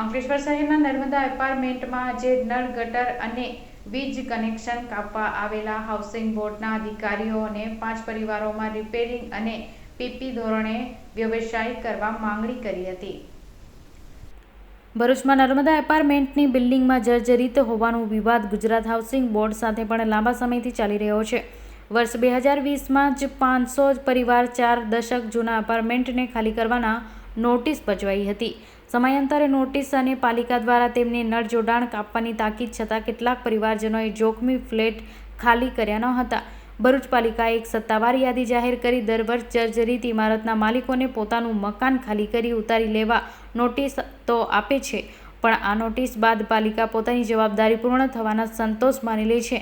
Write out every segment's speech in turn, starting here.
અંકલેશ્વર શહેરના નર્મદા એપાર્ટમેન્ટમાં આજે નળ, ગટર અને વીજ કનેક્શન કાપવા આવેલા હાઉસિંગ બોર્ડના અધિકારીઓ અને પાંચ પરિવારોમાં રિપેરિંગ અને પીપી ધોરણે વ્યવસાય કરવા માંગણી કરી હતી. ભરૂચમાં નર્મદા એપાર્ટમેન્ટની બિલ્ડિંગમાં જર્જરિત હોવાનો વિવાદ ગુજરાત હાઉસિંગ બોર્ડ સાથે પણ લાંબા સમયથી ચાલી રહ્યો છે. વર્ષ બે હજાર વીસમાં જ પાંચસો પરિવાર ચાર દશક જૂના એપાર્ટમેન્ટને ખાલી કરવાના નોટિસ ભજવાઈ હતી. સમયાંતરે નોટિસ અને પાલિકા દ્વારા તેમને નળ જોડાણ કાપવાની તાકીદ છતાં કેટલાક પરિવારજનોએ જોખમી ફ્લેટ ખાલી કર્યા ન હતા. ભરૂચ પાલિકાએ એક સત્તાવાર યાદી જાહેર કરી દર વર્ષ જર્જરિત ઇમારતના માલિકોને પોતાનું મકાન ખાલી કરી ઉતારી લેવા નોટિસ તો આપે છે, પણ આ નોટિસ બાદ પાલિકા પોતાની જવાબદારી પૂર્ણ થવાના સંતોષ માની લે છે.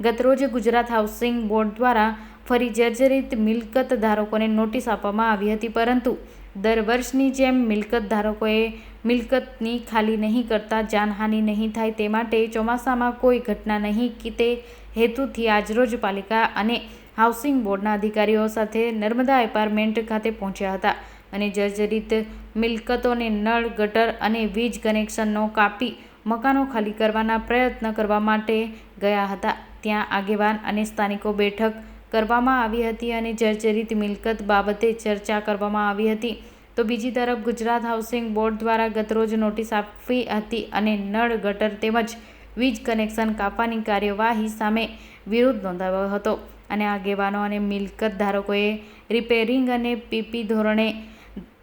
ગતરોજ ગુજરાત હાઉસિંગ બોર્ડ દ્વારા ફરી જર્જરિત મિલકત ધારકોને નોટિસ આપવામાં આવી હતી, પરંતુ દર વર્ષની જેમ મિલકત ધારકોએ મિલકતની ખાલી નહીં કરતા જાનહાનિ નહીં થાય તે માટે ચોમાસામાં કોઈ ઘટના નહીં કે તે હેતુથી આજરોજ પાલિકા અને હાઉસિંગ બોર્ડના અધિકારીઓ સાથે નર્મદા એપાર્ટમેન્ટ ખાતે પહોંચ્યા હતા અને જર્જરિત મિલકતોને નળ, ગટર અને વીજ કનેક્શનનો કાપી મકાનો ખાલી કરવાના પ્રયત્ન કરવા માટે ગયા હતા. ત્યાં આગેવાન અને સ્થાનિકો બેઠક કરવામાં આવી હતી અને જર્જરિત મિલકત બાબતે ચર્ચા કરવામાં આવી હતી. તો બીજી તરફ ગુજરાત હાઉસિંગ બોર્ડ દ્વારા ગતરોજ નોટિસ આપી હતી અને નળ, ગટર તેમજ વીજ કનેક્શન કાપવાની કાર્યવાહી સામે વિરોધ નોંધાવ્યો હતો અને આગેવાનો અને મિલકત ધારકોએ રિપેરિંગ અને પીપી ધોરણે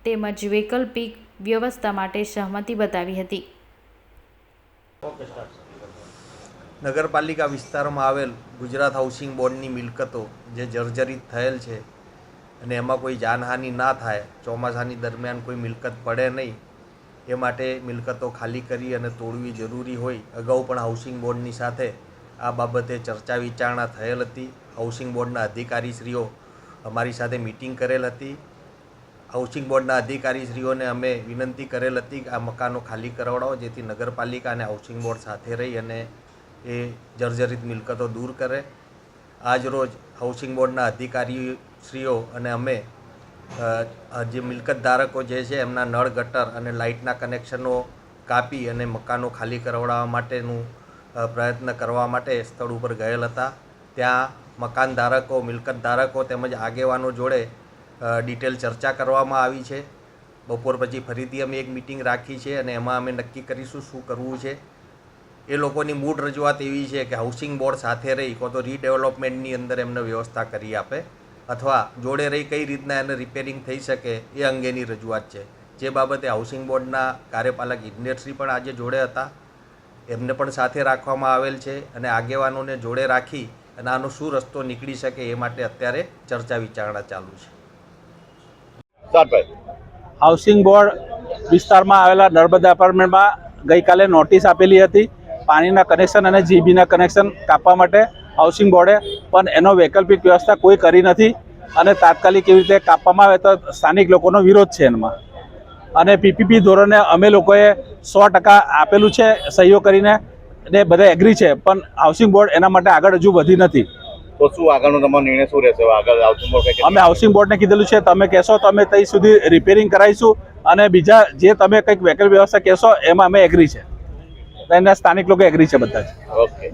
તેમજ વૈકલ્પિક વ્યવસ્થા માટે સહમતિ બતાવી હતી. નગરપાલિકા વિસ્તારમાં આવેલ ગુજરાત હાઉસિંગ બોર્ડની મિલકતો જે જર્જરિત થયેલ છે અને એમાં કોઈ જાનહાનિ ના થાય, ચોમાસાની દરમિયાન કોઈ મિલકત પડે નહીં, એ માટે મિલકતો ખાલી કરી અને તોડવી જરૂરી હોય, અગાઉ પણ હાઉસિંગ બોર્ડની સાથે આ બાબતે ચર્ચા વિચારણા થયેલ હતી. હાઉસિંગ બોર્ડના અધિકારીશ્રીઓ અમારી સાથે મિટિંગ કરેલ હતી. હાઉસિંગ બોર્ડના અધિકારીશ્રીઓને અમે વિનંતી કરેલ હતી કે આ મકાનો ખાલી કરાવડાવો, જેથી નગરપાલિકા અને હાઉસિંગ બોર્ડ સાથે રહી અને એ જર્જરિત મિલકતો દૂર કરે. આજ રોજ હાઉસિંગ બોર્ડના અધિકારીશ્રીઓ અને અમે જે મિલકત ધારકો જે છે એમના નળ, ગટર અને લાઇટના કનેક્શનો કાપી અને મકાનો ખાલી કરાવડાવવા માટેનું પ્રયત્ન કરવા માટે સ્થળ ઉપર ગયેલ હતા. ત્યાં મકાન ધારકો, મિલકત ધારકો તેમજ આગેવાનો જોડે ડિટેલ ચર્ચા કરવામાં આવી છે. બપોર પછી ફરીથી અમે એક મિટિંગ રાખી છે અને એમાં અમે નક્કી કરીશું શું કરવું છે. એ લોકોની મૂળ રજૂઆત એવી છે કે હાઉસિંગ બોર્ડ સાથે રહી કો તો રીડેવલપમેન્ટની અંદર એમને વ્યવસ્થા કરી આપે અથવા જોડે રહી કઈ રીતના એને રિપેરિંગ થઈ શકે એ અંગેની રજૂઆત છે. જે બાબતે હાઉસિંગ બોર્ડના કાર્યપાલક ઇજનેરશ્રી પણ આજે જોડે હતા. એમને પણ સાથે રાખવામાં આવેલ છે અને આગેવાનોને જોડે રાખી અને આનો શું રસ્તો નીકળી શકે એ માટે અત્યારે ચર્ચા વિચારણા ચાલુ છે. હાઉસિંગ બોર્ડ વિસ્તારમાં આવેલા નર્મદા એપાર્ટમેન્ટમાં ગઈકાલે નોટિસ આપેલી હતી પાણીના કનેક્શન અને જીબીના કનેક્શન કાપવા માટે હાઉસિંગ બોર્ડે પણ એનો વૈકલ્પિક વ્યવસ્થા કોઈ કરી નથી અને તાત્કાલિક એવી રીતે કાપવામાં આવે તો સ્થાનિક લોકોનો વિરોધ છે એમાં. અને પીપીપી ધોરણે અમે લોકોએ સો ટકા આપેલું છે સહીઓ કરીને ને બધા એગ્રી છે પણ હાઉસિંગ બોર્ડ એના માટે આગળ હજુ વધી નથી. તો શું આગળનો તમારો નિર્ણય શું રહેશે? આગળ હાઉસિંગ બોર્ડ અમે હાઉસિંગ બોર્ડને કીધેલું છે તમે કહેશો તો અમે ત્યાં સુધી રિપેરિંગ કરાવીશું અને બીજા જે તમે કંઈક વૈકલ્પિક વ્યવસ્થા કહેશો એમાં અમે એગ્રી છે. એના સ્થાનિક લોકો એગ્રી છે બધા જ. ઓકે